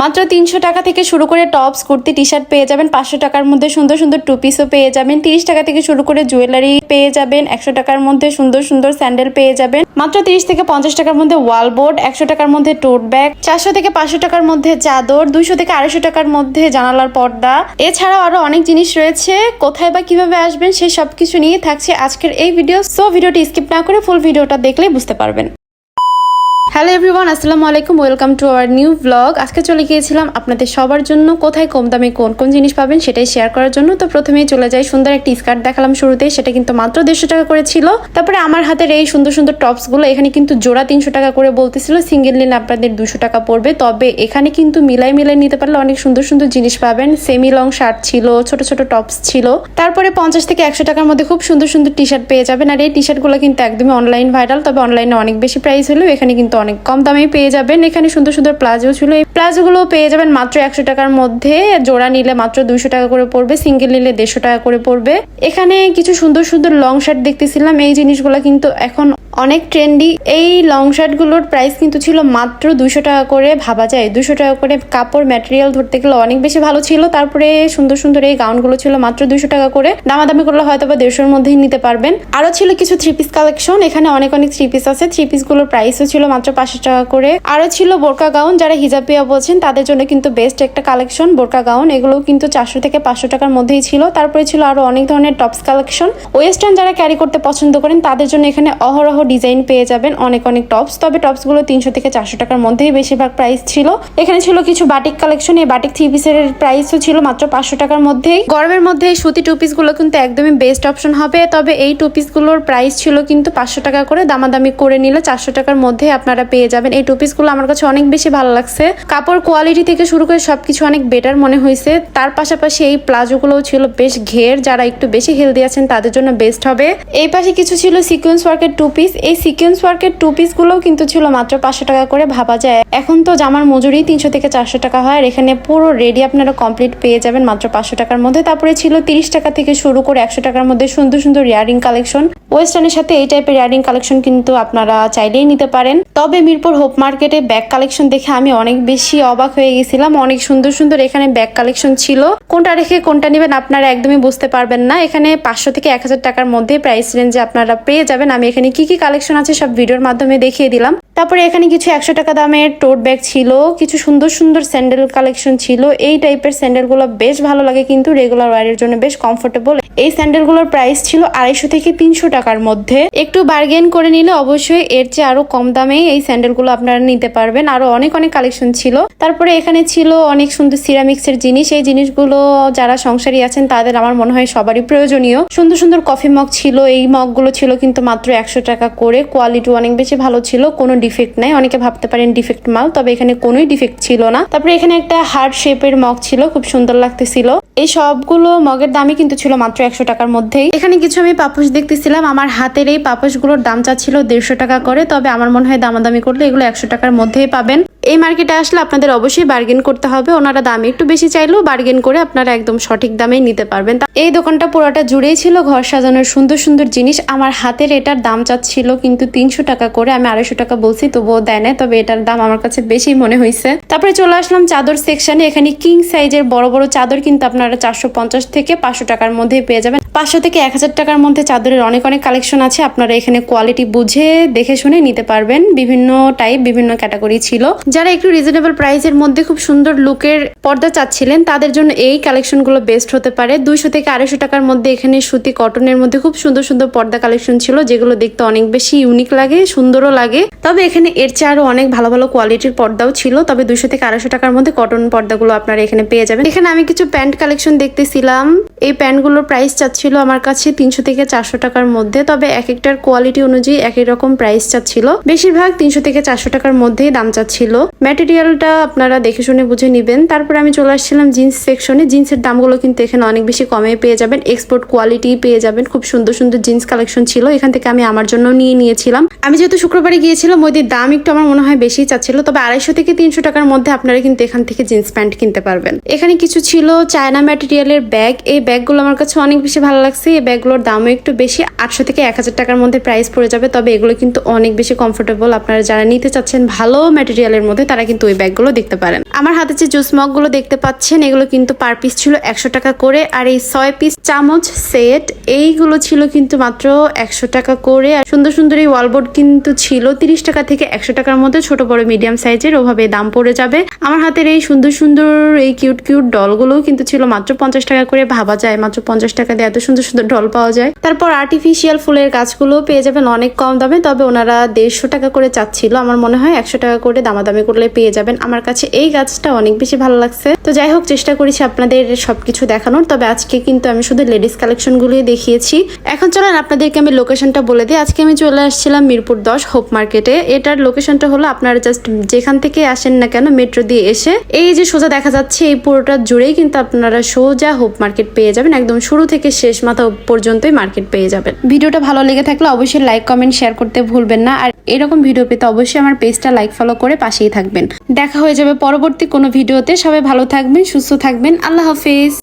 মাত্র তিনশো টাকা থেকে শুরু করে টপস, কুর্তি টি শার্ট পেয়ে যাবেন। পাঁচশো টাকার মধ্যে সুন্দর সুন্দর টু পিসও পেয়ে যাবেন। তিরিশ টাকা থেকে শুরু করে জুয়েলারি পেয়ে যাবেন। একশো টাকার মধ্যে সুন্দর সুন্দর স্যান্ডেল পেয়ে যাবেন। মাত্র তিরিশ থেকে পঞ্চাশ টাকার মধ্যে ওয়াল বোর্ড একশো টাকার মধ্যে টোট ব্যাগ চারশো থেকে পাঁচশো টাকার মধ্যে চাদর, দুইশো থেকে আড়াইশো টাকার মধ্যে জানালার পর্দা। এছাড়াও আরও অনেক জিনিস রয়েছে। কোথায় বা কীভাবে আসবেন সেই সবকিছু নিয়ে থাকছে আজকের এই ভিডিও সো ভিডিওটি স্কিপ না করে ফুল ভিডিওটা দেখলেই বুঝতে পারবেন। হ্যালো এভরিওয়ান, আসসালামু আলাইকুম, welcome to our new blog. আজকে চলে গিয়েছিলাম আপনাদের সবার জন্য কোথায় কম দামে কোন কোন জিনিস পাবেন সেটাই শেয়ার করার জন্য। তো প্রথমেই চলে যাই, সুন্দর একটি স্কার্ট দেখালাম শুরুতে, সেটা কিন্তু মাত্র দেড়শো টাকা করে ছিল। তারপরে আমার হাতের এই সুন্দর সুন্দর টপসগুলো এখানে কিন্তু জোড়া তিনশো টাকা করে বলতেছিল সিঙ্গেল নিলে আপনাদের দুশো টাকা পড়বে। তবে এখানে কিন্তু মিলাই মিলাই নিতে পারলে অনেক সুন্দর সুন্দর জিনিস পাবেন। সেমি লং শার্ট ছিল, ছোট ছোট টপস ছিল। তারপরে পঞ্চাশ থেকে একশো টাকার মধ্যে খুব সুন্দর সুন্দর টি শার্ট পেয়ে যাবেন। আর এই টি শার্টগুলো কিন্তু একদমই অনলাইন ভাইরাল তবে অনলাইনে অনেক বেশি প্রাইস হলেও এখানে কিন্তু অনেক কম দামেই পেয়ে যাবেন। এখানে সুন্দর সুন্দর প্লাজো ছিল। এই প্লাজো গুলো পেয়ে যাবেন মাত্র একশো টাকার মধ্যে। জোড়া নিলে মাত্র দুইশো টাকা করে পড়বে, সিঙ্গেল নিলে দেড়শো টাকা করে পড়বে। এখানে কিছু সুন্দর সুন্দর লং শার্ট দেখতেছিলাম। এই জিনিসগুলো কিন্তু এখন অনেক ট্রেন্ডি এই লং শার্টগুলোর প্রাইস কিন্তু ছিল মাত্র দুশো টাকা করে। ভাবা যায় দুশো টাকা করে কাপড় ম্যাটেরিয়াল ধরতে গেলে অনেক বেশি ভালো ছিল। তারপরে সুন্দর সুন্দর এই গাউনগুলো ছিল মাত্র দুশো টাকা করে। দামাদামি করলে হয়তো বা দেড়শোর মধ্যেই নিতে পারবেন। আরও ছিল কিছু থ্রি পিস কালেকশন এখানে অনেক অনেক থ্রি পিস আছে। থ্রি পিসগুলোর প্রাইসও ছিল মাত্র পাঁচশো টাকা করে। আরও ছিল বোরকা গাউন, যারা হিজাবিয়া বলছেন, তাদের জন্য কিন্তু বেস্ট একটা কালেকশন বোরকা গাউন। এগুলো কিন্তু চারশো থেকে পাঁচশো টাকার মধ্যেই ছিল। তারপরে ছিল আরও অনেক ধরনের টপস কালেকশন ওয়েস্টার্ন যারা ক্যারি করতে পছন্দ করেন, তাদের জন্য এখানে অহরহ ডিজাইন পেয়ে যাবেন অনেক অনেক টপস তবে টপসগুলো তিনশো থেকে চারশো টাকার মধ্যেই বেশিরভাগ প্রাইস ছিল। এখানে ছিল কিছু বাটিক কালেকশন এই বাটিক থ্রি পিসের প্রাইসও ছিল মাত্র পাঁচশো টাকার মধ্যেই। গরমের মধ্যে এই সুতি টু পিসগুলো কিন্তু একদমই বেস্ট অপশন হবে। তবে এই টু পিসগুলোর প্রাইস ছিল কিন্তু পাঁচশো টাকা করে। দামাদামি করে নিলে চারশো টাকার মধ্যে আপনারা পেয়ে যাবেন। এই টু পিসগুলো আমার কাছে অনেক বেশি ভালো লাগছে। কাপড় কোয়ালিটি থেকে শুরু করে সবকিছু অনেক বেটার মনে হয়েছে। তার পাশাপাশি এই প্লাজো গুলোও ছিল বেশ ঘের। যারা একটু বেশি হেলদি আছেন, তাদের জন্য বেস্ট হবে। এই পাশে কিছু ছিল সিকোয়েন্স ওয়ার্কের টু পিস এই সিকোয়েন্স ওয়ার্কের টু পিস গুলোও কিন্তু ছিল মাত্র পাঁচশো টাকা করে, ভাবা যায়। এখন তো জামার মজুরি তিনশো থেকে চারশো টাকা হয় আর এখানে পুরো রেডি আপনারা কমপ্লিট পেয়ে যাবেন মাত্র পাঁচশো টাকার মধ্যে। তারপরে ছিল তিরিশ টাকা থেকে শুরু করে একশো টাকার মধ্যে সুন্দর সুন্দর ইয়ারিং কালেকশন ওয়েস্টার্নের সাথে এই টাইপের ইয়ারিং কালেকশন কিন্তু আপনারা চাইলেই নিতে পারেন। তবে মিরপুর হোপ মার্কেটে ব্যাগ কালেকশন দেখে আমি অনেক বেশি অবাক হয়ে গেছিলাম। অনেক সুন্দর সুন্দর এখানে ব্যাগ কালেকশন ছিল। কোনটা রেখে কোনটা নেবেন আপনারা একদমই বুঝতে পারবেন না। এখানে পাঁচশো থেকে এক হাজার টাকার মধ্যে প্রাইস রেঞ্জে আপনারা পেয়ে যাবেন। আমি এখানে কি কি কালেকশন আছে সব ভিডিওর মাধ্যমে দেখিয়ে দিলাম। তারপরে এখানে কিছু একশো টাকা দামের টোট ব্যাগ ছিল, কিছু সুন্দর সুন্দর স্যান্ডেল কালেকশন ছিল। এই টাইপের স্যান্ডেলগুলো বেশ ভালো লাগে কিন্তু রেগুলার ওয়ারের জন্য বেশ কমফোর্টেবল এই স্যান্ডেলগুলোর প্রাইস ছিল আড়াইশো থেকে তিনশো টাকার মধ্যে। একটু বার্গেন করে নিলে অবশ্যই এর চেয়ে আরও কম দামে এই স্যান্ডেলগুলো আপনারা নিতে পারবেন। আরও অনেক অনেক কালেকশন ছিল। তারপরে এখানে ছিল অনেক সুন্দর সিরামিক্সের জিনিস। এই জিনিসগুলো যারা সংসারী আছেন, তাদের আমার মনে হয় সবারই প্রয়োজনীয়। সুন্দর সুন্দর কফি মগ ছিল। এই মগগুলো ছিল কিন্তু মাত্র একশো টাকা করে। কোয়ালিটি অনেক বেশি ভালো ছিল। কোনো ডিফেক্ট নাই। অনেকে ভাবতে পারেন ডিফেক্ট মাল তবে এখানে কোনোই ডিফেক্ট ছিল না। তারপরে এখানে একটা হার্ট শেপের মগ ছিল। খুব সুন্দর লাগতেছিল। এই সবগুলো মগের দামই কিন্তু ছিল মাত্র একশো টাকার মধ্যেই। এখানে কিছু আমি পাপোশ দেখতেছিলাম। আমার হাতের এই পাপোশগুলোর দাম চাচ্ছিল দেড়শো টাকা করে। তবে আমার মনে হয় দামাদামি করলে এগুলো একশো টাকার মধ্যেই পাবেন। এই মার্কেটে আসলে আপনাদের অবশ্যই বার্গেন করতে হবে। ওনারা দাম একটু বেশি চাইলেও বার্গেন করে আপনারা একদম সঠিক দামেই নিতে পারবেন। এই দোকানটা পুরোটা জুড়েই ছিল, ঘর সাজানোর সুন্দর সুন্দর জিনিস। আমার হাতের এটার দাম চাচ্ছিল কিন্তু তিনশো টাকা করে, আমি আড়াইশো টাকা বলছি, তবুও দেয় না তবে এটার দাম আমার কাছে বেশি মনে হয়েছে। তারপরে চলে আসলাম চাদর সেকশনে এখানে কিং সাইজের বড় বড় চাদর কিন্তু আপনারা চারশো পঞ্চাশ থেকে পাঁচশো টাকার মধ্যে পেয়ে যাবেন। পাঁচশো থেকে এক হাজার টাকার মধ্যে চাদরের অনেক অনেক কালেকশন আছে, আপনারা এখানে কোয়ালিটি বুঝে দেখে শুনে নিতে পারবেন। বিভিন্ন টাইপ বিভিন্ন ক্যাটাগরি ছিল। যারা একটু রিজনেবল প্রাইসের মধ্যে খুব সুন্দর লুকের পর্দা চাচ্ছিলেন, তাদের জন্য এই কালেকশনগুলো বেস্ট হতে পারে। দুইশো থেকে আড়াইশো টাকার মধ্যে এখানে সুতি কটনের মধ্যে খুব সুন্দর সুন্দর পর্দা কালেকশন ছিল, যেগুলো দেখতে অনেক বেশি ইউনিক লাগে, সুন্দরও লাগে। তবে এখানে এর চেয়ে আরও অনেক ভালো ভালো কোয়ালিটির পর্দাও ছিল, তবে দুইশো থেকে আড়াইশো টাকার মধ্যে কটন পর্দাগুলো আপনারা এখানে পেয়ে যাবেন। এখানে আমি কিছু প্যান্ট কালেকশন দেখতেছিলাম। এই প্যান্টগুলোর প্রাইস চাচ্ছিল আমার কাছে তিনশো থেকে চারশো টাকার মধ্যে, তবে এক একটার কোয়ালিটি অনুযায়ী একই রকম প্রাইস চাচ্ছিল। বেশিরভাগ তিনশো থেকে চারশো টাকার মধ্যেই দাম চাচ্ছিল। ম্যাটেরিয়ালটা আপনারা দেখে শুনে বুঝে নিবেন। তারপরে আমি চলে আসছিলাম জিন্স সেকশনে জিন্সের দামগুলো কিন্তু এখানে অনেক বেশি কমে পেয়ে যাবেন। এক্সপোর্ট কোয়ালিটি পেয়ে যাবেন। খুব সুন্দর সুন্দর জিন্স কালেকশন ছিল। এখান থেকে আমি আমার জন্য নিয়ে নিয়েছিলাম। আমি যেহেতু শুক্রবারে গিয়েছিলাম ওই দিন দাম একটু আমার মনে হয় বেশি চাচ্ছিল। তবে আড়াইশো থেকে তিনশো টাকার মধ্যে আপনারা কিন্তু এখান থেকে জিন্স প্যান্ট কিনতে পারবেন। এখানে কিছু ছিল চায়না ম্যাটেরিয়ালের ব্যাগ এই ব্যাগগুলো আমার কাছে অনেক বেশি ভালো লাগছে। এই ব্যাগগুলোর দামও একটু বেশি। আটশো থেকে এক হাজার টাকার মধ্যে প্রাইস পড়ে যাবে। তবে এগুলো কিন্তু অনেক বেশি কমফোর্টেবল আপনারা যারা নিতে চাচ্ছেন ভালো ম্যাটেরিয়ালের মধ্যে তারা কিন্তু ওই ব্যাগগুলো দেখতে পারেন। আমার হাতে যে জুস মগগুলো দেখতে পাচ্ছেন, এগুলো কিন্তু পার পিস ছিল একশো টাকা করে আর এই ছয় পিস চামচ সেট, এইগুলো ছিল কিন্তু মাত্র একশো টাকা করে। আর সুন্দর সুন্দর এই ওয়ালবোর্ড কিন্তু ছিল তিরিশ টাকা থেকে একশো টাকার মধ্যে, ছোট বড় মিডিয়াম সাইজের, ওভাবে দাম পড়ে যাবে। আমার হাতের এই সুন্দর সুন্দর এই কিউট কিউট ডলগুলো কিন্তু ছিল মাত্র পঞ্চাশ টাকা করে, ভাবা যায় মাত্র পঞ্চাশ টাকা দিয়ে এত সুন্দর সুন্দর ডল পাওয়া যায়। তারপর আর্টিফিশিয়াল ফুলের গাছগুলো পেয়ে যাবেন অনেক কম দামে, তবে ওনারা দেড়শো টাকা করে চাচ্ছিল। আমার মনে হয় একশো টাকা করে দামাদামি করলে পেয়ে যাবেন। আমার কাছে এই গাছটা অনেক বেশি ভালো লাগছে। তো যাই হোক, চেষ্টা করেছি আপনাদের সবকিছু দেখানোর। তবে আজকে কিন্তু আমি শুধু লেডিস কালেকশন গুলোই দেখিয়েছি। এখন চলেন আপনাদেরকে আমি লোকেশনটা বলে দিই। আজকে আমি চলে আসছিলাম মিরপুর দশ হোপ মার্কেটে। এটার লোকেশনটা হলো আপনারা জাস্ট যেখান থেকে আসেন না কেন মেট্রো দিয়ে এসে, এই যে সোজা দেখা যাচ্ছে, এই পুরোটা জুড়েই কিন্তু আপনারা সোজা হোপ মার্কেট পেয়ে যাবেন। একদম শুরু থেকে শেষ মাথা পর্যন্তই মার্কেট পেয়ে যাবেন। ভিডিওটা ভালো লেগে থাকলে অবশ্যই লাইক কমেন্ট শেয়ার করতে ভুলবেন না। আর এরকম ভিডিও পেতে অবশ্যই আমার পেজটা লাইক ফলো করে পাশেই থাকবেন। দেখা হয়ে যাবে পরবর্তী কোনো ভিডিওতে। সবাই ভালো থাকবেন, সুস্থ থাকবেন। আল্লাহ হাফিজ।